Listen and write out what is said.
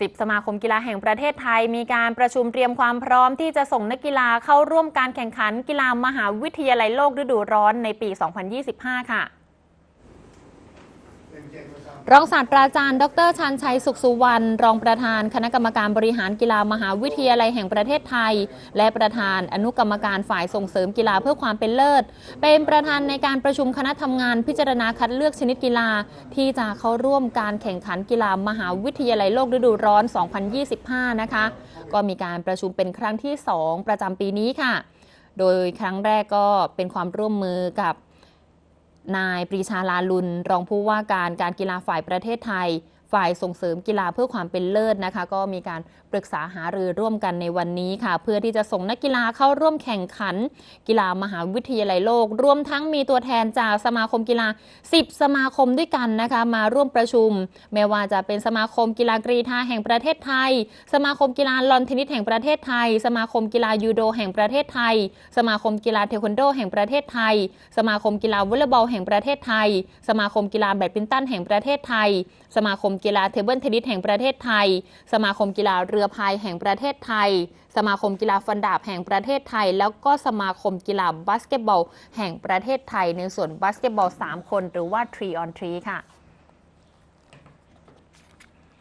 10 สมาคมกีฬาแห่งประเทศไทย มีการประชุมเตรียมความพร้อมที่จะส่งนักกีฬาเข้าร่วมการแข่งขันกีฬามหาวิทยาลัยโลกฤดูร้อนในปี 2025 ค่ะ รองศาสตราจารย์ ดรชันชัย สุขสุวรรณ รองประธาน คณะกรรมการบริหารกีฬามหาวิทยาลัยแห่งประเทศไทย และประธานอนุกรรมการฝ่ายส่งเสริมกีฬาเพื่อความเป็นเลิศ เป็นประธานในการประชุมคณะทำงานพิจารณาคัดเลือกชนิดกีฬา ที่จะเข้าร่วมการแข่งขันกีฬามหาวิทยาลัยโลกฤดูร้อน 2025 นะคะ ก็มีการประชุมเป็นครั้งที่ 2 ประจำปีนี้ค่ะ โดยครั้งแรกก็เป็นความร่วมมือกับ นายปรีชาลาลุน รองผู้ว่าการการกีฬาฝ่ายประเทศไทย ฝ่ายส่งเสริมกีฬาเพื่อความเป็นเลิศนะคะ ก็มีการปรึกษาหารือร่วมกันในวันนี้ค่ะ เพื่อที่จะส่งนักกีฬาเข้าร่วมแข่งขัน กีฬามหาวิทยาลัยโลก รวมทั้งมีตัวแทนจากสมาคมกีฬา 10 สมาคมด้วยกันนะคะ มาร่วมประชุมแม้ว่าจะเป็นสมาคมกีฬากรีฑาแห่งประเทศไทย สมาคมกีฬาลอนเทนนิสแห่งประเทศไทย สมาคมกีฬายูโดแห่งประเทศไทย สมาคมกีฬาเทควันโดแห่งประเทศไทย สมาคมกีฬาวอลเลย์บอลแห่งประเทศไทย สมาคมกีฬาแบดมินตันแห่งประเทศไทย สมาคมกีฬาเทเบิลเทนนิสแห่งประเทศไทย สมาคมกีฬาเรือพายแห่งประเทศไทย สมาคมกีฬาฟันดาบแห่งประเทศไทย แล้วก็สมาคมกีฬาบาสเกตบอลแห่งประเทศไทย ในส่วนบาสเกตบอล3 คนหรือว่า 3 on 3 ค่ะ